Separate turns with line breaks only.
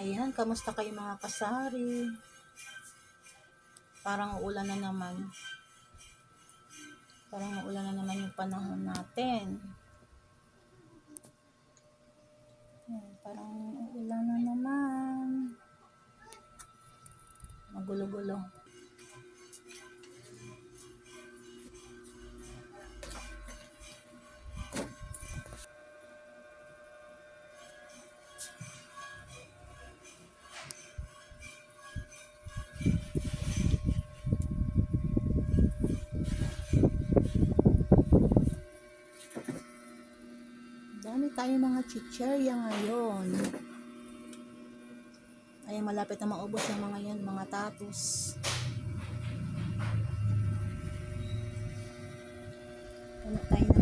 Ayan, kamusta kayo mga kasari? Parang uulan na naman. Parang uulan na naman yung panahon natin. Ayan, parang uulan na naman. Magulo-gulo. Dami tayo mga chicherya ngayon. Ay, malapit na maubos yung mga yan, mga tatus. Ano tayo